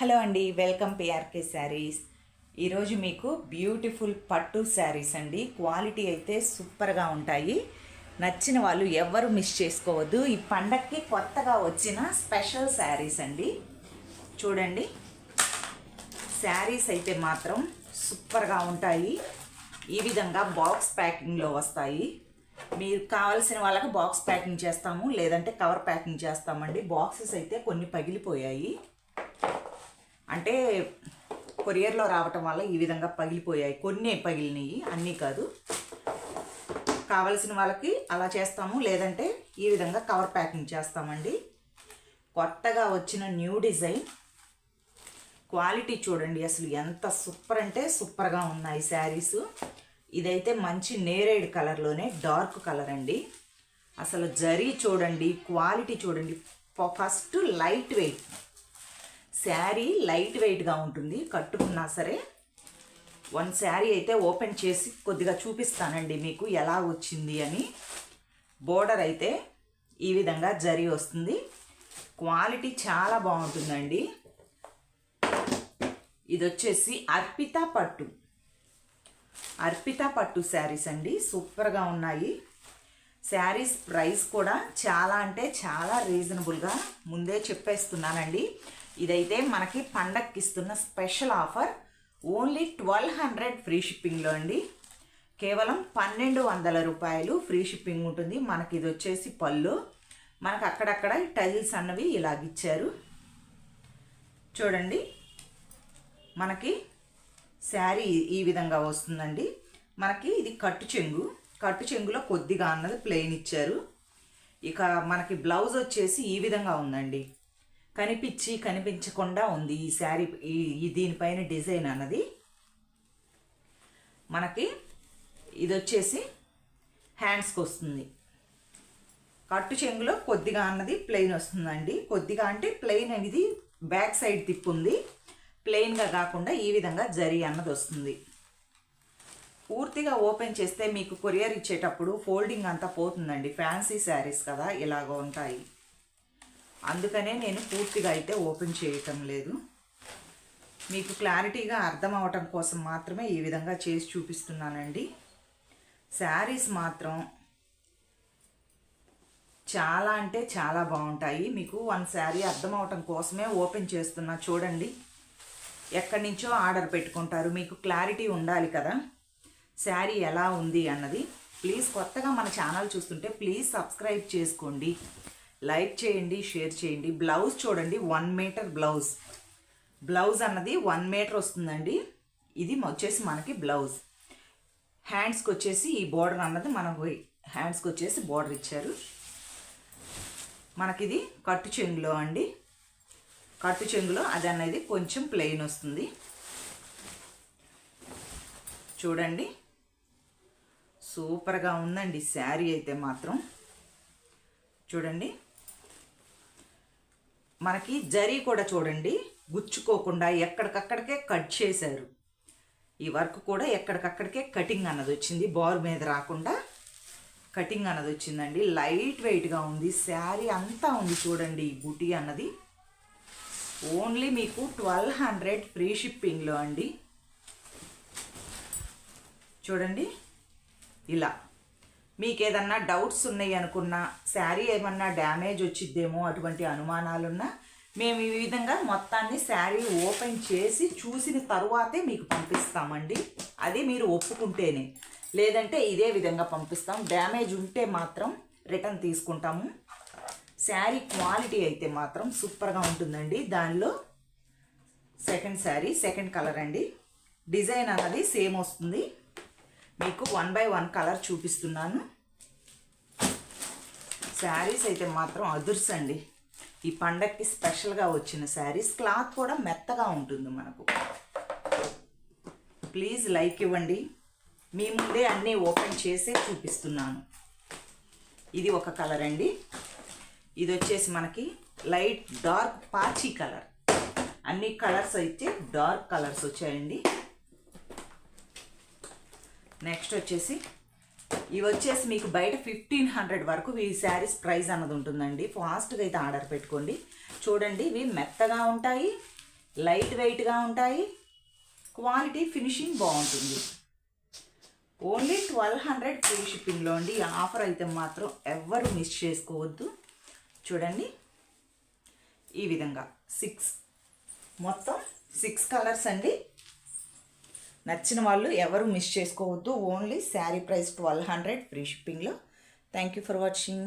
Hello అండి welcome PRK saris. ఈరోజు మీకు బ్యూటిఫుల్ పట్టు శారీస్ అండి. క్వాలిటీ అయితే సూపర్గా ఉంటాయి. నచ్చిన వాళ్ళు ఎవ్వరు మిస్ చేసుకోవద్దు. ఈ పండక్కి కొత్తగా వచ్చిన స్పెషల్ శారీస్ అండి. చూడండి. శారీస్ అయితే మాత్రం సూపర్గా ఉంటాయి. ఈ విధంగా బాక్స్ ప్యాకింగ్లో వస్తాయి. మీరు కావాల్సిన వాళ్ళకి బాక్స్ ప్యాకింగ్ చేస్తాము లేదంటే కవర్ ప్యాకింగ్ చేస్తామండి. బాక్సెస్ అయితే కొన్ని పగిలిపోయాయి. ఏంటంటే కొరియర్లో రావటం వల్ల ఈ విధంగా పగిలిపోయాయి. కొన్ని పగిలినాయి అన్నీ కాదు. కావలసిన వాళ్ళకి అలా చేస్తాము. లేదంటే ఈ విధంగా కవర్ ప్యాకింగ్ చేస్తామండి. కొత్తగా వచ్చిన న్యూ డిజైన్. క్వాలిటీ చూడండి అసలు ఎంత సూపర్ అంటే సూపర్గా ఉన్నాయి శారీస్. ఇదైతే మంచి నేరేడ్ కలర్లోనే డార్క్ కలర్ అండి. అసలు జరీ చూడండి క్వాలిటీ చూడండి. First light weight. Sari light వెయిట్గా ఉంటుంది. కట్టుకున్నా సరే వన్ శారీ అయితే ఓపెన్ చేసి కొద్దిగా చూపిస్తానండి మీకు ఎలా వచ్చింది అని. బోర్డర్ అయితే ఈ విధంగా జరి వస్తుంది. క్వాలిటీ చాలా బాగుంటుందండి. ఇది వచ్చేసి అర్పిత పట్టు. అర్పిత పట్టు శారీస్ అండి. సూపర్గా ఉన్నాయి. శారీస్ ప్రైస్ కూడా చాలా అంటే చాలా రీజనబుల్గా ముందే చెప్పేస్తున్నానండి. ఇదైతే మనకి పండక్కి ఇస్తున్న special offer. Only twelve hundred free షిప్పింగ్లో అండి. కేవలం పన్నెండు వందల రూపాయలు ఫ్రీ షిప్పింగ్ ఉంటుంది. మనకి ఇది వచ్చేసి పళ్ళు. మనకు అక్కడక్కడ టైల్స్ అన్నవి ఇలాగిచ్చారు చూడండి. మనకి శారీ ఈ విధంగా వస్తుందండి. మనకి ఇది కట్టు చెంగు. కట్టు చెంగులో కొద్దిగా అన్నది ప్లెయిన్ ఇచ్చారు. ఇక మనకి బ్లౌజ్ వచ్చేసి ఈ విధంగా ఉందండి. కనిపించి కనిపించకుండా ఉంది ఈ శారీ ఈ దీనిపైన డిజైన్ అన్నది. మనకి ఇది వచ్చేసి హ్యాండ్స్కి వస్తుంది. కట్టు చెంగులో కొద్దిగా అన్నది ప్లెయిన్ వస్తుందండి. కొద్దిగా అంటే ప్లెయిన్ అనేది బ్యాక్ సైడ్ తిప్పు ఉంది ప్లెయిన్గా కాకుండా ఈ విధంగా జరీ అన్నది వస్తుంది. పూర్తిగా ఓపెన్ చేస్తే మీకు కొరియర్ ఇచ్చేటప్పుడు ఫోల్డింగ్ అంతా పోతుందండి. ఫ్యాన్సీ శారీస్ కదా ఇలాగ ఉంటాయి. అందుకనే నేను పూర్తిగా అయితే ఓపెన్ చేయటం లేదు. మీకు క్లారిటీగా అర్థం అవటం కోసం మాత్రమే ఈ విధంగా చేసి చూపిస్తున్నానండి. శారీస్ మాత్రం చాలా అంటే చాలా బాగుంటాయి. మీకు వన్ శారీ అర్థం అవటం కోసమే ఓపెన్ చేస్తున్నా చూడండి. ఎక్కడి నుంచో ఆర్డర్ పెట్టుకుంటారు. మీకు క్లారిటీ ఉండాలి కదా. శారీ ఎలా ఉంది అన్నది. ప్లీజ్ కొత్తగా మన ఛానల్ చూస్తుంటే ప్లీజ్ సబ్స్క్రైబ్ చేసుకోండి. లైక్ చేయండి షేర్ చేయండి. బ్లౌజ్ చూడండి వన్ మీటర్ బ్లౌజ్. బ్లౌజ్ అన్నది వన్ మీటర్ వస్తుందండి. ఇది వచ్చేసి మనకి బ్లౌజ్. హ్యాండ్స్కి వచ్చేసి ఈ బోర్డర్ అన్నది మనకు హ్యాండ్స్కి వచ్చేసి బోర్డర్ ఇచ్చారు. మనకిది కట్టు చెంగులో అండి. కట్టు చెంగులో అది అనేది కొంచెం ప్లెయిన్ వస్తుంది. చూడండి. సూపర్గా ఉందండి శారీ అయితే మాత్రం. చూడండి. మనకి జరీ కూడా చూడండి. గుచ్చుకోకుండా ఎక్కడికక్కడికే కట్ చేశారు. ఈ వర్క్ కూడా ఎక్కడికక్కడికే కటింగ్ అన్నది వచ్చింది. బార్ మీద రాకుండా కటింగ్ అన్నది వచ్చిందండి. లైట్ వెయిట్గా ఉంది. శారీ అంతా ఉంది చూడండి ఈ బుటీ అన్నది. ఓన్లీ మీకు ట్వెల్వ్ హండ్రెడ్ ఫ్రీ షిప్పింగ్లో అండి. చూడండి. ఇలా. మీకు ఏదన్నా డౌట్స్ ఉన్నాయి అనుకున్నా శారీ ఏమన్నా డ్యామేజ్ వచ్చిద్దేమో అటువంటి అనుమానాలున్నా మేము ఈ విధంగా మొత్తాన్ని శారీ ఓపెన్ చేసి చూసిన తరువాతే మీకు పంపిస్తామండి. అది మీరు ఒప్పుకుంటేనే. లేదంటే ఇదే విధంగా పంపిస్తాం. డ్యామేజ్ ఉంటే మాత్రం రిటర్న్ తీసుకుంటాము. శారీ క్వాలిటీ అయితే మాత్రం సూపర్గా ఉంటుందండి. దానిలో సెకండ్ శారీ సెకండ్ కలర్ అండి. డిజైన్ అన్నది సేమ్ వస్తుంది. మీకు వన్ బై వన్ కలర్ చూపిస్తున్నాను. శారీస్ అయితే మాత్రం అదుర్స్ అండి ఈ పండక్కి స్పెషల్గా వచ్చిన శారీస్ క్లాత్ కూడా మెత్తగా ఉంటుంది మనకు. ప్లీజ్ లైక్ ఇవ్వండి. మీ ముందే అన్నీ ఓపెన్ చేసే చూపిస్తున్నాను. ఇది ఒక కలర్ అండి. ఇది వచ్చేసి మనకి లైట్ డార్క్ పాచీ కలర్ అన్ని కలర్స్ అయితే డార్క్ కలర్స్ వచ్చాయండి. నెక్స్ట్ వచ్చేసి ఇవి వచ్చేసి మీకు బయట ఫిఫ్టీన్ హండ్రెడ్ వరకు ఈ శారీస్ ప్రైస్ అన్నది ఉంటుందండి. ఫాస్ట్గా అయితే ఆర్డర్ పెట్టుకోండి. చూడండి ఇవి మెత్తగా ఉంటాయి లైట్ వెయిట్గా ఉంటాయి క్వాలిటీ ఫినిషింగ్ బాగుంటుంది. ఓన్లీ ట్వెల్వ్ హండ్రెడ్ ఫ్రీ షిప్పింగ్లో అండి. ఆఫర్ అయితే మాత్రం ఎవ్వరు మిస్ చేసుకోవద్దు. చూడండి ఈ విధంగా సిక్స్ మొత్తం సిక్స్ కలర్స్ అండి. నచ్చిన వాళ్ళు ఎవరు మిస్ చేసుకోవద్దు. Only sari price twelve hundred free షిప్పింగ్లో థ్యాంక్ యూ ఫర్ వాచింగ్